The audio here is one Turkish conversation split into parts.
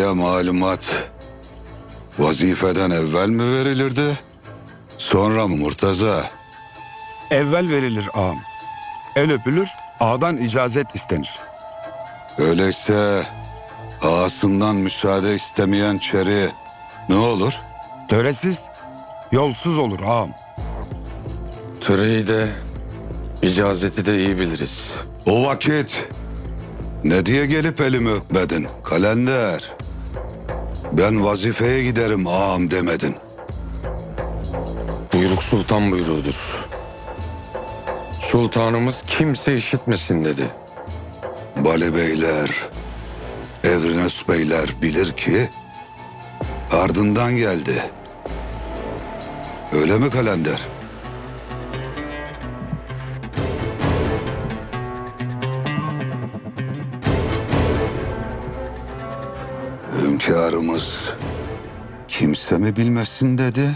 Ağaya malumat vazifeden evvel mi verilirdi? Sonra mı Murtaza? Evvel verilir ağam. El öpülür, ağadan icazet istenir. Öyleyse ağasından müsaade istemeyen çeri ne olur? Töresiz, yolsuz olur ağam. Töreyi de icazeti de iyi biliriz. O vakit ne diye gelip elimi öpmedin kalender? Ben vazifeye giderim ağam demedin. Buyruk sultan buyruğudur. Sultanımız kimse işitmesin dedi. Bali beyler, Evrines beyler bilir ki ardından geldi. Öyle mi kalender? Hünkârımız kimse mi bilmesin dedi?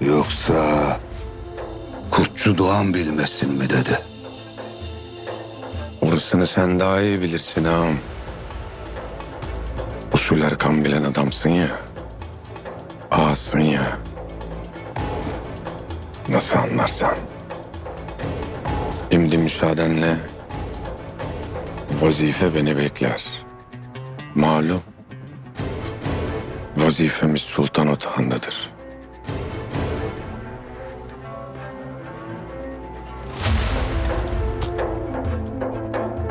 Yoksa Kutçu Doğan bilmesin mi dedi? Orasını sen daha iyi bilirsin ağam. Usul erkan bilen adamsın ya. Ağasın ya. Nasıl anlarsan. Şimdi müsaadenle vazife beni bekler. Malum vazifemiz sultan otağındadır.